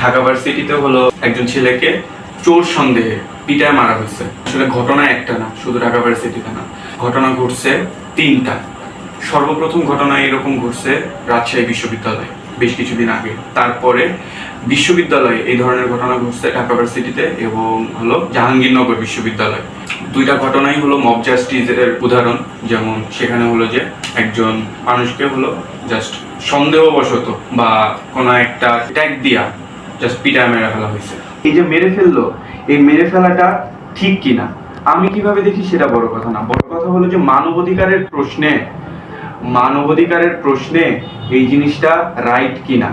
ঢাকা ভার্সিটিতে হলো একজন ছেলেকে চোর সন্দেহে পিটায় মারা হয়েছে। আসলে ঘটনা একটা না, শুধু ঢাকা ভার্সিটিতে না। ঘটনা ঘটছে তিনটা। সর্বপ্রথম ঘটনা এরকম ঘটছে রাজশাহী বিশ্ববিদ্যালয়ে, বেশ কিছুদিন আগে। তারপরে বিশ্ববিদ্যালয়ে এই ধরনের ঘটনা ঘটছে ঢাকা ভার্সিটিতে এবং হলো জাহাঙ্গীরনগর বিশ্ববিদ্যালয়। দুইটা ঘটনাই হলো মব জাস্টিসের উদাহরণ। যেমন সেখানে হলো যে একজন মানুষকে হলো জাস্ট সন্দেহবশত বা কোনো একটা ট্যাগ দিয়া জাস্ট পিটায় মেরে ফেলা হয়েছে। এই যে মেরে ফেলল এই মেরে ফেলাটা ঠিক কিনা? আমি কীভাবে দেখি সেটা বড় কথা না। বড় কথা হলো যে মানবাধিকারের প্রশ্নে মানবাধিকারের প্রশ্নে এই জিনিসটা রাইট কিনা?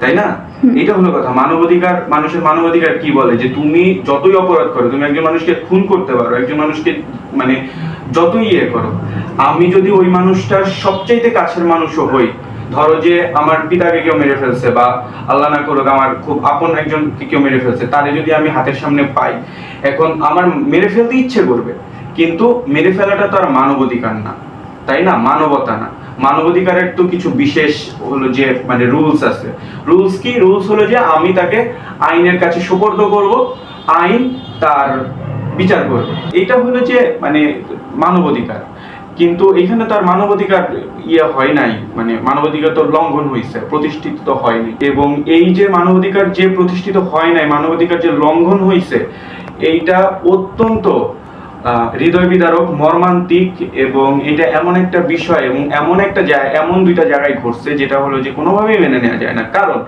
তাই না? এটা হলো কথা। মানবাধিকার মানুষের মানবাধিকার কি বলে? যে তুমি যতই অপরাধ করো তুমি একজন মানুষকে খুন করতে পারো একজন মানুষকে মানে যতই ইয়ে করো আমি যদি ওই মানুষটার সবচাইতে কাছের মানুষও হই ধরো যে আমার পিতাকে কেউ মেরে ফেলছে বা আল্লাহ না করুক, আমার খুব আপন একজন কেউ মেরে ফেলছে, তারে যদি আমি হাতের সামনে পাই, এখন আমার মেরে ফেলতে ইচ্ছে করবে, কিন্তু মেরে ফেলাটা তো আর মানবাধিকার না, তাই না? মানবতা না। মানবাধিকারের তো কিছু বিশেষ হলো যে মানে রুলস আছে। রুলস কি? রুলস হলো যে আমি তাকে আইনের কাছে সুপর্দ করব, আইন তার বিচার করবে। এটা হলো যে মানে মানবাধিকার। কিন্তু এখানে তার মানবাধিকার ইয়ে হয় নাই মানে মানবাধিকার তো লঙ্ঘন হয়েছে, প্রতিষ্ঠিত তো হয়নি। এবং এই যে মানবাধিকার যে প্রতিষ্ঠিত হয় নাই, মানবাধিকার যে লঙ্ঘন হয়েছে, এইটা অত্যন্ত হৃদয় বিদারক মর্মান্তিক এবং এটা এমন একটা বিষয় এবং এমন একটা জায়গা এমন দুইটা জায়গায় ঘটছে যেটা হলো যে কোনোভাবেই মেনে নেওয়া যায় না। কারণ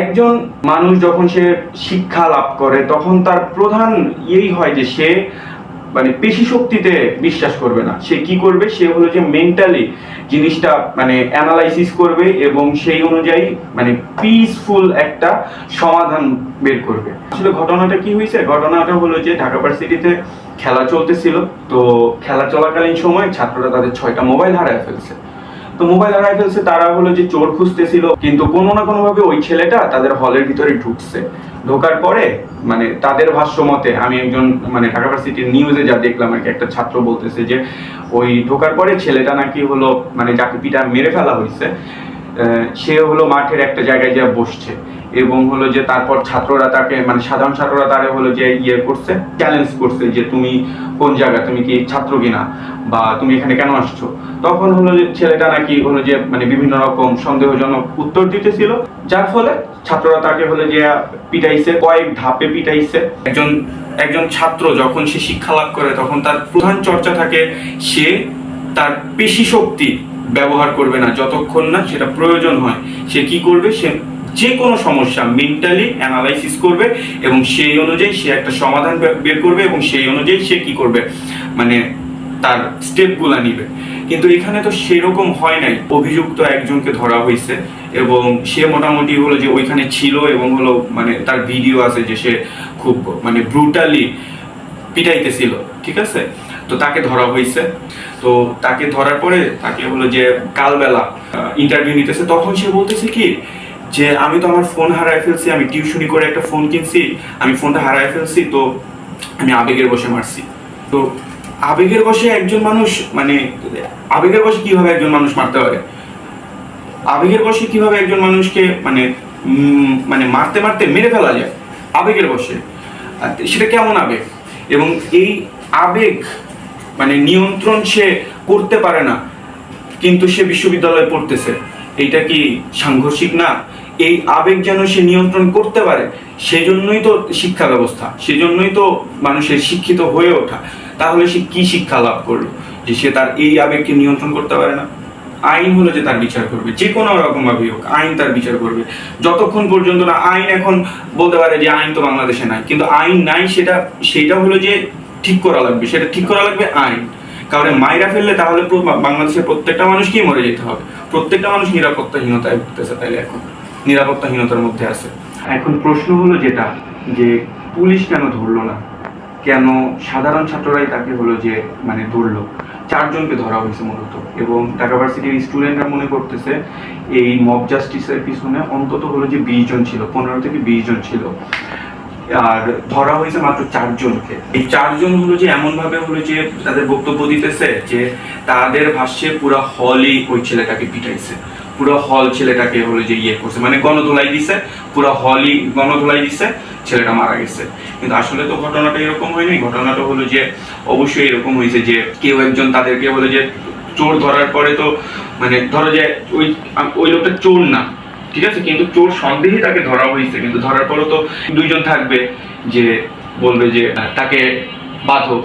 একজন মানুষ যখন সে শিক্ষা লাভ করে, তখন তার প্রধান ইয়েই হয় যে সে মানে পেশি শক্তিতে বিশ্বাস করবে না। সে কি করবে? সে হলো যে মেন্টালি জিনিসটা মানে অ্যানালাইসিস করবে এবং সেই অনুযায়ী মানে পিসফুল একটা সমাধান বের করবে। আসলে ঘটনাটা কি হয়েছে? ঘটনাটা হলো যে ঢাকা ভার্সিটিতে খেলা চলতেছিল। তো খেলা চলাকালীন সময় ছাত্ররা তাদের ছয়টা মোবাইল হারায় ফেলছে। তো মোবাইল হারাই ফেলছে তারা হলো যে চোর খুঁজতেছিল, কিন্তু কোনো না কোনো ভাবে ওই ছেলেটা তাদের হলের ভিতরে ঢুকছে। ঢোকার পরে মানে তাদের ভাষ্য মতে, আমি একজন মানে ঢাকা ভার্সিটির নিউজে যা দেখলাম, আর কি একটা ছাত্র বলতেছে যে, ওই ঢোকার পরে ছেলেটা নাকি হলো মানে যাকে পিটা মেরে ফেলা হয়েছে সে হলো মাঠের একটা জায়গায় যা বসছে। এবং হলো যে তারপর ছাত্ররা তাকে মানে সাধারণ ছাত্ররা তারে হলো যে ইয়ে করছে চ্যালেঞ্জ করছে যে তুমি কোন জায়গা তুমি কি ছাত্র কিনা বা তুমি এখানে কেন আসছো? তখন হলো যে ছেলেটা নাকি হলো যে মানে বিভিন্ন রকম সন্দেহজনক উত্তর দিতেছিল, যার ফলে ছাত্ররা তাকে হলো যে পিটাইছে, কয়েক ধাপে পিটাইছে। একজন একজন ছাত্র যখন সে শিক্ষা লাভ করে, তখন তার প্রধান চর্চা থাকে, সে তার পেশি শক্তি ব্যবহার করবে না, যতক্ষণ না সেটা প্রয়োজন হয়। সে কি করবে? সে যে কোনো সমস্যা মেন্টালি অ্যানালাইসিস করবে এবং সেই অনুযায়ী সে একটা সমাধান বের করবে এবং সেই অনুযায়ী সে কি করবে? মানে তার স্টেপগুলো নিবে। কিন্তু এখানে তো সেরকম হয় নাই। অভিযুক্ত একজনকে ধরা হয়েছে এবং সে মোটামুটি হলো যে ওইখানে ছিল এবং হলো মানে তার ভিডিও আছে যে সে খুব মানে ব্রুটালি পিটাইতেছিল, ঠিক আছে? তো তাকে ধরা হয়েছে। তো তাকে ধরার পরে তাকে হলো যে কালবেলা ইন্টারভিউ নিতেছে। তখন সে বলতেছে কি যে আমি তো আমার ফোন হারায় ফেলছি, আমি টিউশনি করে একটা ফোন কিনছি, আমি ফোনটা হারায় ফেলছি, তো আমি আবেগের বসে মারছি। তো আবেগের বসে একজন মানুষ মানে আবেগের বসে কীভাবে একজন মানুষ মারতে পারে? আবেগের বসে কীভাবে একজন মানুষকে মানে মানে মারতে মারতে মেরে ফেলা যায়? আবেগের বসে সেটা কেমন আবেগ? এবং এই আবেগ মানে নিয়ন্ত্রণ সে করতে পারে না, কিন্তু সে বিশ্ববিদ্যালয়ে পড়তেছে। এইটা কি সাংঘর্ষিক না? এই আবেগ যেন সে নিয়ন্ত্রণ করতে পারে, সেজন্যই তো শিক্ষা ব্যবস্থা, সেজন্যই তো মানুষের শিক্ষিত হয়ে ওঠা। তাহলে সে কি শিক্ষা লাভ করল? যে সে তার এই আবেগকে নিয়ন্ত্রণ করতে পারে না। আইন হলো যে তার বিচার করবে, যে কোনো রকম হোক, আইন তার বিচার করবে। যতক্ষণ পর্যন্ত না আইন এখন বলতে পারে যে আইন তো বাংলাদেশে নাই, কিন্তু আইন নাই সেটা সেটা হলো যে ঠিক করা লাগবে, সেটা ঠিক করা লাগবে আইন। কারণ মাইরা ফেললে তাহলে বাংলাদেশের প্রত্যেকটা মানুষকেই মরে যেতে হবে। প্রত্যেকটা মানুষ নিরাপত্তাহীনতায় ভুগতেছে তাইলে এখন। নিরাপত্তাহীনতার মধ্যে আছে। এখন প্রশ্ন হলো যেটা, যে পুলিশ কেন ধরলো না? কেন সাধারণ ছাত্ররাই তাকে হলো যে মানে ধরলো? চারজনকে ধরা হয়েছে মূলত। এবং ঢাকা ভার্সিটির স্টুডেন্টরা মনে করতেছে, এই মব জাস্টিসের পিছনে অন্তত হলো যে বিশ জন ছিল, পনেরো থেকে বিশ জন ছিল। আর ধরা হয়েছে মাত্র চারজনকে। এই চারজন হলো যে এমন ভাবে হলো যে তাদের বক্তব্য দিতেছে যে তাদের ভাষ্যে পুরো হলই ওই ছেলেটাকে পিটাইছে। পুরো হল ছেলেটাকে হলো যে ইয়ে করছে। মানে গণধোলাই দিছে, পুরো হলই গণধোলাই দিছে, ছেলেটা মারা গেছে। কিন্তু আসলে তো ঘটনাটা এরকম হয়নি। ঘটনাটা হলো যে অবশ্যই এরকম হয়েছে যে কেউ একজন তাদেরকে হলো যে চোর ধরার পরে তো মানে ধরো যে ওই ওই লোকটা চোর না, ঠিক আছে? কিন্তু চোর সন্দেহে তাকে ধরা হয়েছে। কিন্তু ধরার পরও তো দুইজন থাকবে যে বলবে যে তাকে বাঁধো।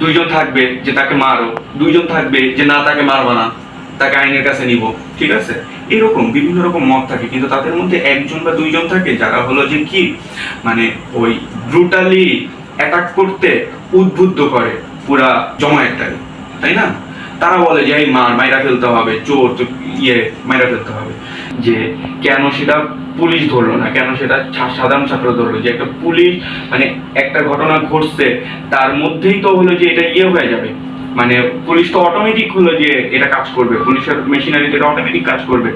দুইজন থাকবে যে তাকে মারো। দুইজন থাকবে যে, না, তাকে মারবো না। তাকে আইনের কাছে নিব, ঠিক আছে? এরকম বিভিন্ন রকম মত থাকে, কিন্তু তাদের মধ্যে একজন বা দুইজন থাকে যারা হলো যে কি মানে ওই ব্রুটালি অ্যাটাক করতে উদ্বুদ্ধ করে পুরা জমায়েতটাকে, তাই না? তারা বলে যে, এই মার, মাইরা ফেলতে হবে, চোর ইয়ে মাইরা ফেলতে হবে। যে কেন সেটা পুলিশ ধরলো না, কেন সেটা সাধারণ ছাত্র ধরলো? যে একটা পুলিশ মানে একটা ঘটনা ঘটছে, তার মধ্যেই তো হলো যে এটা ইয়ে হয়ে যাবে। মানে পুলিশ তো অটোমেটিক হলো যে এটা কাজ করবে। পুলিশের মেশিনারিতে এটা অটোমেটিক কাজ করবে।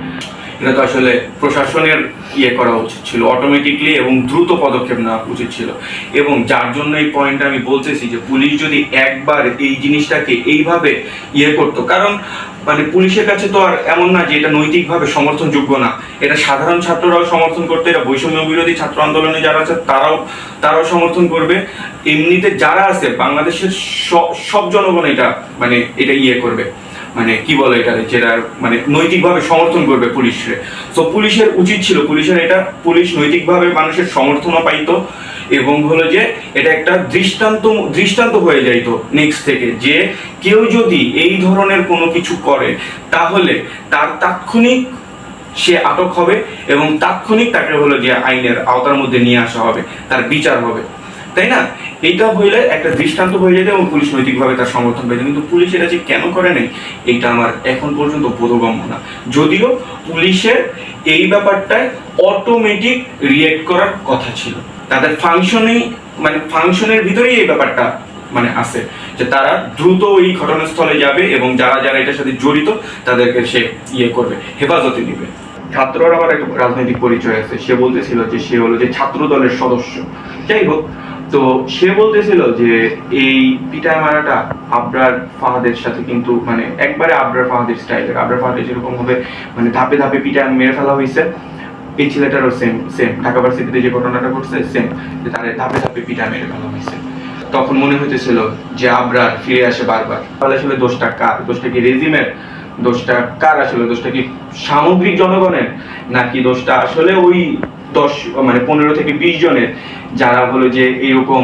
এটা তো আসলে প্রশাসনের ইয়ে করা উচিত ছিল অটোমেটিকলি এবং দ্রুত পদক্ষেপ নেওয়া উচিত ছিল। এবং যার জন্য এই পয়েন্টটা আমি বলতেছি যে পুলিশ যদি একবার এই জিনিসটাকে এইভাবে ইয়ে করতো, কারণ মানে পুলিশের কাছে তো আর এমন না যে এটা নৈতিকভাবে সমর্থনযোগ্য না। এটা সাধারণ ছাত্ররাও সমর্থন করতে, এটা বৈষম্য বিরোধী ছাত্র আন্দোলনে যারা আছে, তারাও তারাও সমর্থন করবে। এমনিতে যারা আছে, বাংলাদেশের সব সব জনগণ এটা মানে এটা ইয়ে করবে। মানে কি বলে এটা যেটা মানে নৈতিকভাবে সমর্থন করবে পুলিশে। তো পুলিশের উচিত ছিল, পুলিশের এটা, পুলিশ নৈতিকভাবে মানুষের সমর্থনও পাইতো এবং হলো যে এটা একটা দৃষ্টান্ত দৃষ্টান্ত হয়ে যাইতো নেক্সট থেকে, যে কেউ যদি এই ধরনের কোনো কিছু করে, তাহলে তার তাৎক্ষণিক সে আটক হবে এবং তাৎক্ষণিক তাকে হলো যে আইনের আওতার মধ্যে নিয়ে আসা হবে, তার বিচার হবে। তাই না? এইটা হইলে একটা দৃষ্টান্ত হয়ে যেত এবং পুলিশ নৈতিকভাবে তার সমর্থন পেত কিন্তু পুলিশ এটা যে কেন করে নাই, এইটা আমার এখন পর্যন্ত বোধগম্য না। যদিও পুলিশের এই ব্যাপারটায় অটোমেটিক রিয়েক্ট করার কথা ছিল। তাদের ফাংশনেই মানে ফাংশনের ভিতরেই এই ব্যাপারটা মানে আছে, যে তারা দ্রুত ওই ঘটনাস্থলে যাবে এবং যারা যারা এটার সাথে জড়িত, তাদেরকে সে ইয়ে করবে, হেফাজতে নিবে। ছাত্রর আবার একটা রাজনৈতিক পরিচয় আছে। সে বলতেছিল যে সে হলো যে ছাত্র দলের সদস্য। যাই হোক তো সে বলতেছিল যে এই পিটায় মারাটা আবরার ফাহাদের সাথে কিন্তু মানে একবারে আবরার ফাহাদের স্টাইলের আবরার ফাহাদের যেরকম ভাবে মানে ধাপে ধাপে পিটায় মেরে ফেলা হয়েছে এই ছেলেটারও সেম সেম ঢাকা ভার্সিটিতে যে ঘটনাটা ঘটছে সেম যে তার ধাপে ধাপে পিটায় মেরে ফেলা হয়েছে তখন মনে হইতেছিল যে আবরার ফিরে আসে বারবার। তাহলে আসলে দোষটা কার? দোষটা কি রেজিমের? দোষটা কার আসলে? দোষটা কি সামগ্রিক জনগণের? নাকি দোষটা আসলে ওই দশ মানে পনেরো থেকে বিশ জনের যারা হলো যে এরকম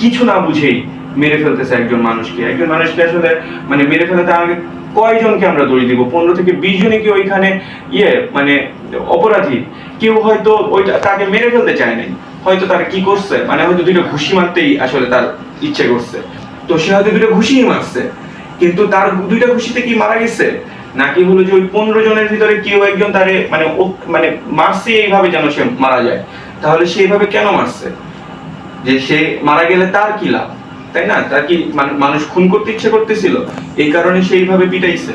কিছু না বুঝেই মেরে ফেলতেছে একজন মানুষকে। একজন মানুষকে আসলে মানে মেরে ফেলাতে আগে কয়জনকে আমরা দড়ি দিব? পনেরো থেকে বিশ জনই কি ওইখানে ইয়ে মানে অপরাধী? কেউ হয়তো ওইটা, তাকে মেরে ফেলতে চায় নাই। হয়তো তারা কি করছে? মানে হয়তো দুইটা ঘুষি মারতেই আসলে তার ইচ্ছে করছে। তো সে হয়তো দুইটা ঘুষিই মারছে। কিন্তু তার দুইটা ঘুষিতে কি মারা গেছে? নাকি হলো যে ওই পনেরো জনের ভিতরে কেউ একজন তারে মানে মানে মারছে এইভাবে যেন সে মারা যায়? তাহলে সে এইভাবে কেন মারছে? যে সে মারা গেলে তার কি লাভ? তাই না? তার কি মানে মানুষ খুন করতে ইচ্ছে করতেছিল? এই কারণে সে এইভাবে পিটাইছে।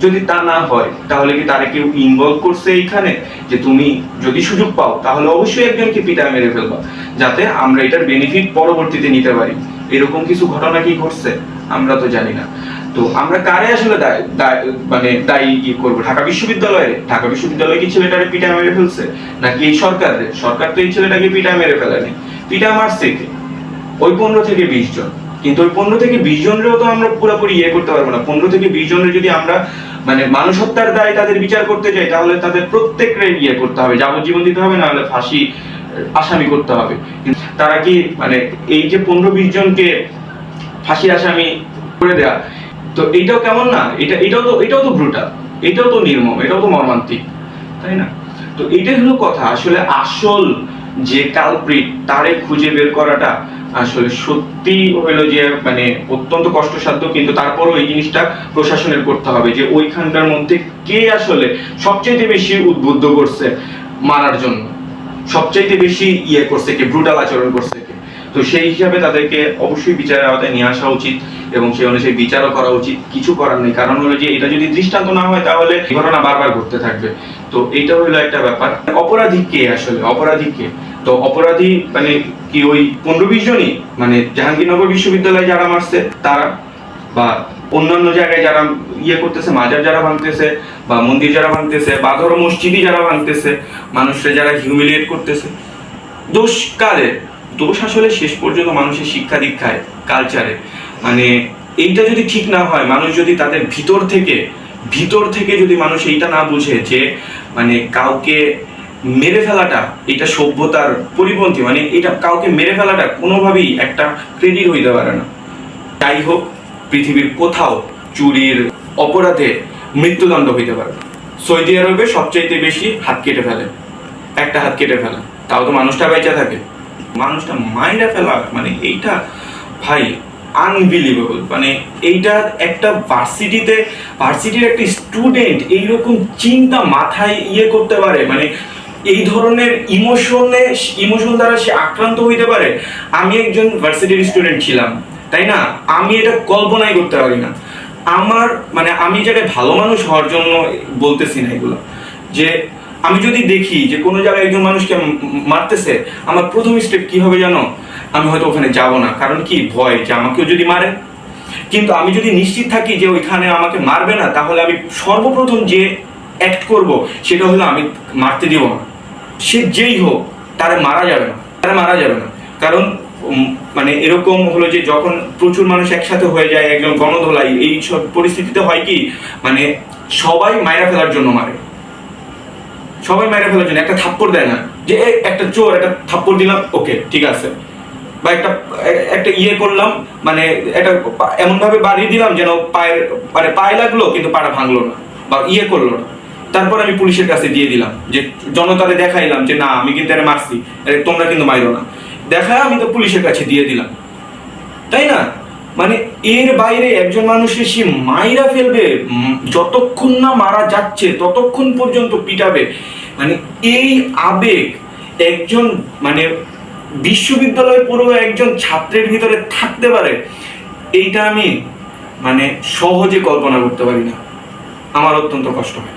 যদি তা না হয়, তাহলে কি তারা কেউ ইনভলভ করছে এইখানে? যে তুমি যদি সুযোগ পাও, তাহলে অবশ্যই একজনকে পিটায় মেরে ফেলবা, যাতে আমরা এটার বেনিফিট পরবর্তীতে নিতে পারি। এরকম কিছু ঘটনা কি ঘটছে? আমরা তো জানি না। তো আমরা কারে আসলে মানে দায়ী কি করব? ঢাকা বিশ্ববিদ্যালয়ে? ঢাকা বিশ্ববিদ্যালয় কি ছেলেটারে পিটায় মেরে ফেলছে? নাকি এই সরকার সরকার তো এই ছেলেটাকে পিটায় মেরে ফেলেনি। পিটায় মারছে কে? ওই পনেরো থেকে বিশ জন। কিন্তু ওই পনেরো থেকে বিশ জনেরও তো আমরা পুরোপুরি ইয়ে করতে পারব না। পনেরো থেকে বিশ জনের যদি আমরা মানে মানুষ হত্যার দায় তাদের বিচার করতে যাই, তাহলে তাদের প্রত্যেকের ইয়ে করতে হবে। যাবজ্জীবন দিতে হবে না হলে ফাঁসি, আসামি করতে হবে। তারা কি মানে এই যে পনেরো বিশ জনকে ফাঁসি আসামি করে দেয়া তো এইটাও কেমন না? এটা, এটাও তো এটাও তো ব্রুটাল এটাও তো নির্মম, এটাও তো মর্মান্তিক, তাই না? তো এটাই হলো কথা। আসলে আসল যে কালপ্রিট তারে খুঁজে বের করাটা আসলে সত্যি হইল যে মানে অত্যন্ত কষ্টসাধ্য, কিন্তু তারপরও এই জিনিসটা প্রশাসনের করতে হবে যে ওইখানকার মধ্যে কে আসলে সবচেয়ে বেশি উদ্বুদ্ধ করছে মারার জন্য? সবচাইতে বেশি ইয়ে করছে কে? ব্রুটাল আচরণ করছে কে? তো সেই হিসাবে তাদেরকে অবশ্যই বিচারের আওতায় নিয়ে আসা উচিত এবং সেই অনুযায়ী বিচারও করা উচিত। কিছু করার নেই। কারণ হলো যে, এটা যদি দৃষ্টান্ত না হয়, তাহলে ঘটনা বারবার ঘটতে থাকবে। তো এইটা হলো একটা ব্যাপার। অপরাধী কে আসলে? অপরাধী কে? তো অপরাধী মানে কি ওই পনেরো বিশ জনই? মানে জাহাঙ্গীরনগর বিশ্ববিদ্যালয়ে যারা মারছে, তারা? বা অন্যান্য জায়গায় যারা ইয়ে করতেছে, মাজার যারা ভাঙতেছে, বা মন্দির যারা ভাঙতেছে, বা ধরো মসজিদই যারা ভাঙতেছে, মানুষরা যারা হিউমিলিয়েট করতেছে দোষ কাদের দোষ আসলে শেষ পর্যন্ত মানুষের শিক্ষা দীক্ষায় কালচারে মানে এইটা যদি ঠিক না হয়, মানুষ যদি তাদের ভিতর থেকে ভিতর থেকে যদি মানুষ এইটা না বুঝে যে মানে কাউকে মেরে ফেলাটা এটা সভ্যতার পরিপন্থী মানে এটা কাউকে মেরে ফেলাটা কোনোভাবেই একটা ক্রেডিট হইতে পারে না। যাই হোক, পৃথিবীর কোথাও চুরির অপরাধে মৃত্যুদণ্ড হইতে পারে সৌদি আরবে সবচাইতে বেশি হাত কেটে ফেলে। একটা হাত কেটে ফেলে। তাও তো মানুষটা বেঁচে থাকে। মানুষটা মাইরা ফেলা মানে এইটা ভাই আনবিলিভেবল মানে এইটা একটা ভার্সিটিতে ভার্সিটির একটা স্টুডেন্ট এইরকম চিন্তা মাথায় ইয়ে করতে পারে মানে এই ধরনের ইমোশনে ইমোশন দ্বারা সে আক্রান্ত হইতে পারে। আমি একজন ভার্সিটির স্টুডেন্ট ছিলাম, তাই না? আমি এটা কল্পনাই করতে পারি না। আমার মানে আমি যেটা ভালো মানুষ হওয়ার জন্য বলতেছি না এগুলো। যে আমি যদি দেখি যে কোনো জায়গায় একজন মানুষকে মারতেছে, আমার প্রথম স্টেপ কি হবে জানো? আমি হয়তো ওখানে যাব না। কারণ কি? ভয় যে আমাকেও যদি মারে। কিন্তু আমি যদি নিশ্চিত থাকি যে ওইখানে আমাকে মারবে না, তাহলে আমি সর্বপ্রথম যে অ্যাক্ট করব, সেটা হলো আমি মারতে দিব না। সে যেই হোক, তারে মারা যাবে না। তারা মারা যাবে না। কারণ মানে এরকম হলো যে যখন প্রচুর মানুষ একসাথে হয়ে যায়, একজন গণধোলাই, এই সব পরিস্থিতিতে হয় কি? মানে সবাই মায়েরা ফেলার জন্য মারে। সবাই মেরে ফেলার জন্য একটা থাপ্পড় দেয় না। যে একটা চোর, একটা থাপ্পড় দিলাম, ওকে, ঠিক আছে। বা একটা একটা ইয়ে করলাম মানে একটা এমন ভাবে বাড়িয়ে দিলাম যেন পায়ের মানে পায়ে লাগল, কিন্তু পাটা ভাঙলো না বা ইয়ে করল না। তারপর আমি পুলিশের কাছে দিয়ে দিলাম, যে জনতারে দেখাইলাম যে, না, আমি কিন্তু এর মারছি তোমরা কিন্তু মাইরো না। দেখায় আমি তো পুলিশের কাছে দিয়ে দিলাম। তাই না? মানে এর বাইরে একজন মানুষের সে মাইরা ফেলবে যতক্ষণ না মারা যাচ্ছে, ততক্ষণ পর্যন্ত পিটাবে। মানে এই আবেগ একজন মানে বিশ্ববিদ্যালয় পুরো একজন ছাত্রের ভিতরে থাকতে পারে, এইটা আমি মানে সহজে কল্পনা করতে পারি না। আমার অত্যন্ত কষ্ট হয়।